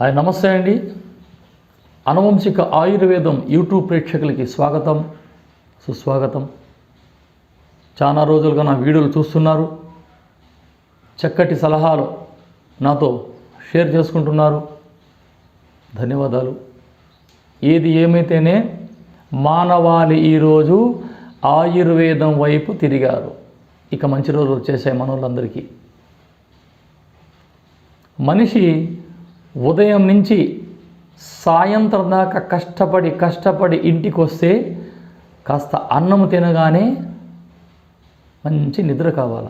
Hi నమస్తే అండి. అనువంశిక ఆయుర్వేదం యూట్యూబ్ ప్రేక్షకులకి స్వాగతం సుస్వాగతం. చాలా రోజులుగా నా వీడియోలు చూస్తున్నారు. చక్కటి సలహాలు నాతో షేర్ చేసుకుంటున్నారు. ధన్యవాదాలు. ఏది ఏమైతేనే మానవాళి ఈరోజు ఆయుర్వేదం వైపు తిరిగారు. ఇక మంచి రోజులు వచ్చేసాయి మనోళ్ళందరికీ. మనిషి ఉదయం నుంచి సాయంత్రం దాకా కష్టపడి కష్టపడి ఇంటికి వస్తే కాస్త అన్నం తినగానే మంచి నిద్ర కావాలి?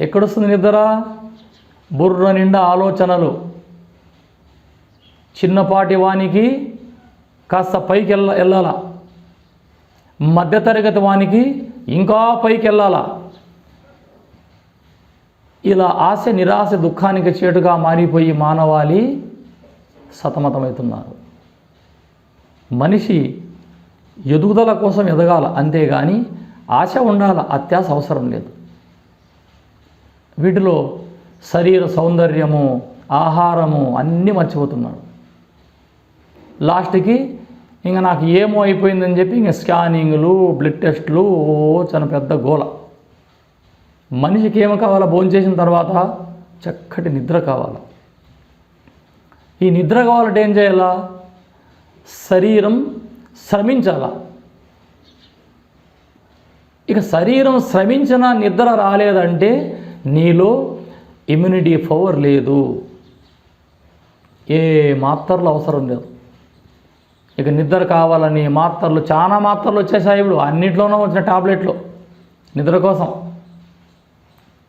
ఎక్కడొస్తుంది నిద్ర? బుర్ర నిండా ఆలోచనలు. చిన్నపాటి వానికి కాస్త పైకి వెళ్ళ వెళ్ళాల? మధ్యతరగతి వానికి ఇంకా పైకి వెళ్ళాలా ఇలా ఆశ నిరాశ దుఃఖానికి చేటుగా మారిపోయి మానవాళి సతమతమవుతున్నారు. మనిషి ఎదుగుదల కోసం ఎదగాల అంతేగాని ఆశ ఉండాల అత్యాశ అవసరం లేదు. వీటిలో శరీర సౌందర్యము ఆహారము అన్నీ మర్చిపోతున్నాడు. లాస్ట్కి ఇంకా నాకు ఏమో అయిపోయిందని చెప్పి ఇంకా స్కానింగ్లు బ్లడ్ టెస్ట్లు ఓ చాలా పెద్ద గోల. మనిషికి ఏమి కావాలా భోజనం చేసిన తర్వాత చక్కటి నిద్ర కావాలి. ఈ నిద్ర కావాలంటే ఏం చేయాలా? శరీరం శ్రమించాలా. ఇక శరీరం శ్రమించిన నిద్ర రాలేదంటే నీలో ఇమ్యూనిటీ పవర్ లేదు. ఏ మాత్రలు అవసరం లేదు. ఇక నిద్ర కావాలని మాత్రలు చాలా మాత్రలు వచ్చేసాయి ఇప్పుడు. అన్నింటిలోనూ వచ్చిన టాబ్లెట్లు నిద్ర కోసం.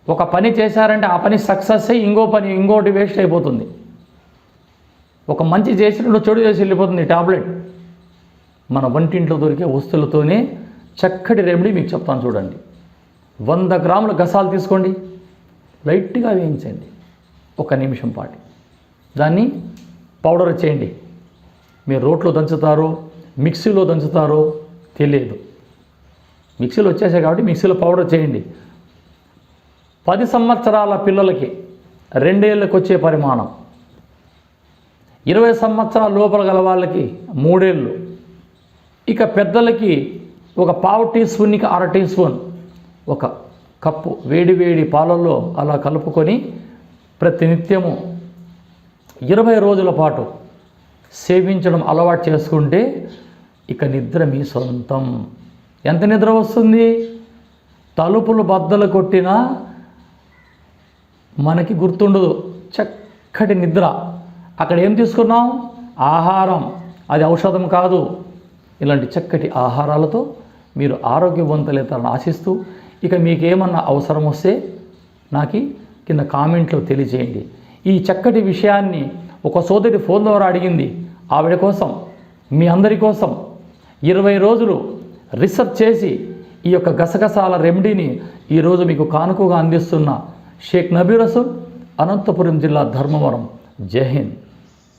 ఒక పని చేశారంటే ఆ పని సక్సెస్ అయ్యి ఇంకో పని ఇంకోటి వేస్ట్ అయిపోతుంది. ఒక మంచి చేసినప్పుడు చెడు చేసి వెళ్ళిపోతుంది టాబ్లెట్ మన వంటింట్లో దొరికే వస్తువులతోనే చక్కటి రెమెడీ మీకు చెప్తాను చూడండి. వంద గ్రాముల గసాలు తీసుకోండి. లైట్గా వేయించండి. ఒక నిమిషం పాటు. దాన్ని పౌడర్ చేయండి. మీరు రోట్లో దంచుతారో మిక్సీలో దంచుతారో తెలియదు. మిక్సీలో వచ్చేసాయి కాబట్టి మిక్సీలో పౌడర్ చేయండి. పది సంవత్సరాల పిల్లలకి రెండేళ్ళకి వచ్చే పరిమాణం. ఇరవై సంవత్సరాల లోపల గల వాళ్ళకి మూడేళ్ళు. ఇక పెద్దలకి ఒక పావు టీ స్పూన్కి అర టీ స్పూన్ ఒక కప్పు వేడి వేడి పాలల్లో అలా కలుపుకొని ప్రతినిత్యము ఇరవై రోజుల పాటు సేవించడం అలవాటు చేసుకుంటే ఇక నిద్ర మీ సొంతం. ఎంత నిద్ర వస్తుంది? తలుపులు బద్దలు కొట్టినా మనకి గుర్తుండదు. చక్కటి నిద్ర. అక్కడ ఏం తీసుకున్నాం? ఆహారం. అది ఔషధం కాదు. ఇలాంటి చక్కటి ఆహారాలతో మీరు ఆరోగ్యవంతులైతారని ఆశిస్తూ ఇక మీకేమన్నా అవసరం వస్తే నాకు కింద కామెంట్లో తెలియజేయండి. ఈ చక్కటి విషయాన్ని ఒక సోదరి ఫోన్ ద్వారా అడిగింది. ఆవిడ కోసం మీ అందరి కోసం ఇరవై రోజులు రీసెర్చ్ చేసి ఈ యొక్క గసగసాల రెమెడీని ఈరోజు మీకు కానుకగా అందిస్తున్న షేక్ నబీ రసూల్ అనంతపురం జిల్లా ధర్మవరం జై హింద్